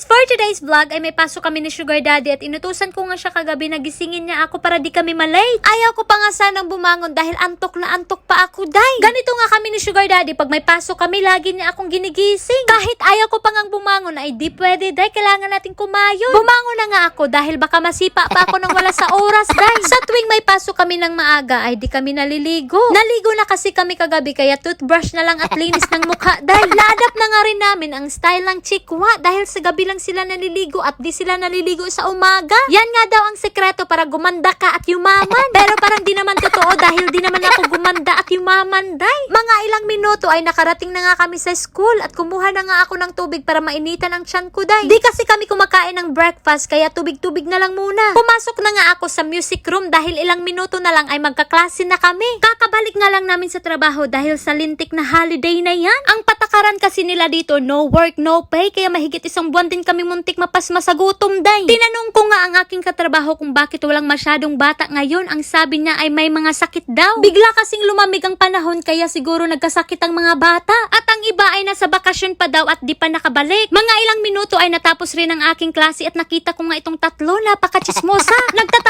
guys, for today's vlog ay may pasok kami ni Sugar Daddy at inutusan ko nga siya kagabi na gisingin niya ako para di kami malate. Ayaw ko pa nga sanang bumangon dahil antok na antok pa ako, day. Ganito nga kami ni Sugar Daddy, pag may pasok kami, lagi niya akong ginigising. Kahit ayaw ko pa ngang bumangon ay di pwede, day. Kailangan natin kumayon. Bumangon na nga ako dahil baka masipa pa ako ng wala sa oras, day. Sa tuwing may pasok kami ng maaga ay di kami naliligo. Naligo na kasi kami kagabi kaya toothbrush na lang at linis ng mukha, day. Na-adapt na nga rin namin ang style ng chikwa dahil sa gabi lang sila naliligo at di sila naliligo sa umaga. Yan nga daw ang sekreto para gumanda ka at yumaman. Pero parang di naman totoo dahil di naman ako gumanda at yumaman, day. Mga ilang minuto ay nakarating na nga kami sa school at kumuha na nga ako ng tubig para mainitan ang tiyan ko, day. Di kasi kami kumakain ng breakfast kaya tubig-tubig na lang muna. Pumasok na nga ako sa music room dahil ilang minuto na lang ay magkaklase na kami. Kakabalik nga lang namin sa trabaho dahil sa lintik na holiday na yan. Ang patakaran kasi nila dito, no work, no pay, kaya mahigit isang buwan din kami muntik mapasma sa gutom, day. Tinanong ko nga ang aking katrabaho kung bakit walang masyadong bata ngayon. Ang sabi niya ay may mga sakit daw. Bigla kasing lumamig ang panahon kaya siguro nagkasakit ang mga bata. At ang iba ay nasa bakasyon pa daw at di pa nakabalik. Mga ilang minuto ay natapos rin ang aking klase at nakita ko nga itong tatlo, napakachismosa. Nagtatalo nga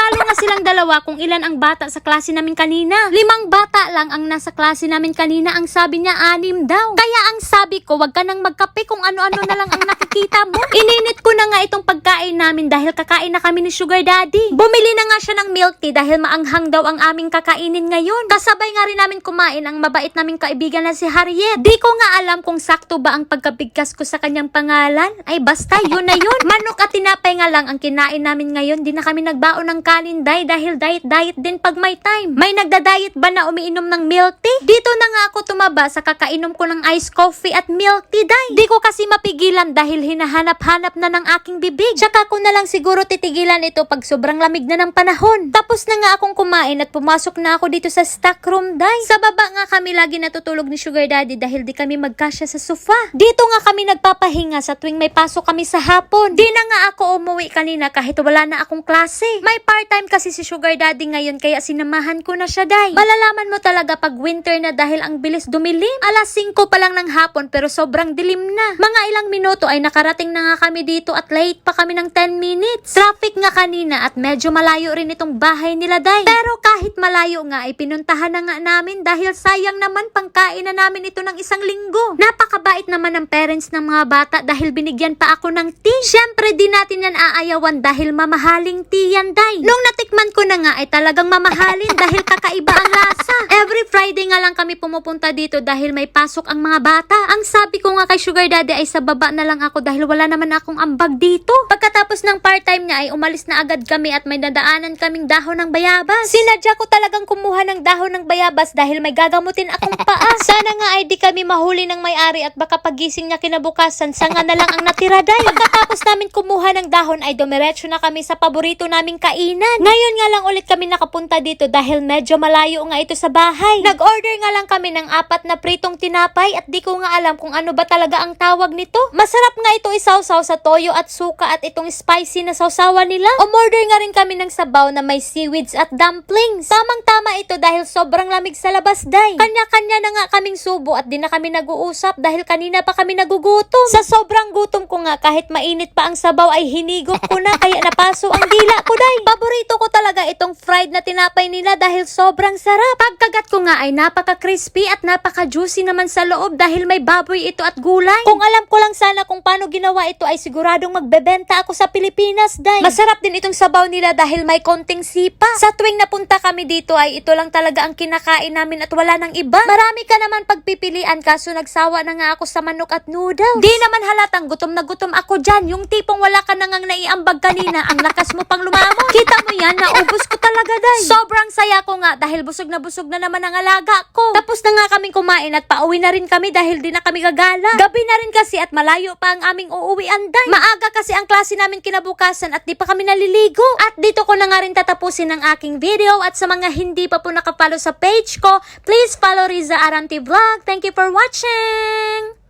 silang dalawa kung ilan ang bata sa klase namin kanina. Limang bata lang ang nasa klase namin kanina. Ang sabi niya anim daw. Kaya ang sabi ko, wag ka nang magkape kung ano-ano na lang ang nakikita mo. Ininit ko na nga itong pagkain namin dahil kakain na kami ni Sugar Daddy. Bumili na nga siya ng milk tea dahil maanghang daw ang aming kakainin ngayon. Kasabay nga rin namin kumain ang mabait naming kaibigan na si Harriet. Di ko nga alam kung sakto ba ang pagkabigkas ko sa kanyang pangalan. Ay basta, yun na yun. Manok at tinapay nga lang ang kinain namin ngayon. Di na kami nagbaon ng kaninday dahil diet-diet din pag may time. May nagda-diet ba na umiinom ng milk tea? Dito na nga ako tumaba sa kakainom ko ng iced coffee at milk tea, day. Di ko kasi mapigilan dahil hinahanap-hanap na ng aking bibig. Tsaka ko na lang siguro titigilan ito pag sobrang lamig na ng panahon. Tapos na nga akong kumain at pumasok na ako dito sa stock room, day. Sa baba nga kami lagi natutulog ni Sugar Daddy dahil di kami magkasya sa sofa. Dito nga kami nagpapahinga sa tuwing may pasok kami sa hapon. Di na nga ako umuwi kanina kahit wala na akong klase. May part-time kasi si Sugar Daddy ngayon kaya sinamahan ko na siya, day. Malalaman mo talaga pag winter na dahil ang bilis dumilim. Alas 5 pa lang ng hapon pero sobrang dilim na. Mga ilang minuto ay nakarating na nga kami dito at late pa kami ng 10 minutes. Traffic nga kanina at medyo malayo rin itong bahay nila, day. Pero kahit malayo nga ay pinuntahan na nga namin dahil sayang naman pangkain na namin ito ng isang linggo. Napakabait naman ng parents ng mga bata dahil binigyan pa ako ng tea. Siyempre di natin yan aayawan dahil mamahaling tea yan, day. Nung natikman ko na nga ay talagang mamahalin dahil kakaiba ang lasa. Every Friday nga lang kami pumupunta dito dahil may pasok ang mga bata. Ang sabi ko nga kay Sugar Daddy ay sa baba na lang ako dahil wala naman akong ambag dito. Pagkatapos ng part-time niya ay umalis na agad kami at may nadaanan kaming dahon ng bayabas. Sinadya ko talagang kumuha ng dahon ng bayabas dahil may gagamutin akong paa. Sana nga ay di kami mahuli ng may-ari at baka pagising niya kinabukasan, sanga na lang ang natira day. Pagkatapos namin kumuha ng dahon ay dumiretso na kami sa paborito naming kainan. Ngayon nga lang ulit kami nakapunta dito dahil medyo malayo nga ito sa bahay. Nag-order nga lang kami ng apat na pritong tinapay at di ko nga alam kung ano ba talaga ang tawag nito. Masarap nga ito isawsaw sa toyo at suka at itong spicy na sausawan nila. Umorder nga rin kami ng sabaw na may seaweeds at dumplings. Tamang-tama ito dahil sobrang lamig sa labas, day. Kanya-kanya na nga kaming subo at di na kami nag-uusap dahil kanina pa kami nagugutom. Sa sobrang gutom ko nga kahit mainit pa ang sabaw ay hinigop ko na kaya napaso ang dila ko, day. Paborito ko talaga itong fried na tinapay nila dahil sobrang sarap. Pagkagat ko nga ay napaka-crispy at napaka-juicy naman sa loob dahil may baboy ito at gulay. Kung alam ko lang sana kung paano ginawa ito ay siguradong magbebenta ako sa Pilipinas, day. Masarap din itong sabaw nila dahil may konting sipa. Sa tuwing napunta kami dito ay ito lang talaga ang kinakain namin at wala nang iba. Marami ka naman pagpipilian kaso nagsawa na nga ako sa manok at noodles. Di naman halatang gutom na gutom ako dyan. Yung tipong wala ka nang naiambag kanina, ang lakas mo pang lumamon. Kita mo yan, naubos ko talaga, day. Sobrang saya ko nga dahil busog na busog na naman ang alaga ko. Tapos na nga kaming kumain at pauwi na rin kami dahil di na kami gagala. Gabi na rin kasi at malayo pa ang aming uuwian, day. Maaga kasi ang klase namin kinabukasan at di pa kami naliligo. At dito ko na nga rin tatapusin ang aking video at sa mga hindi pa po nakapalo sa page ko, please follow Riza Aranti Vlog. Thank you for watching!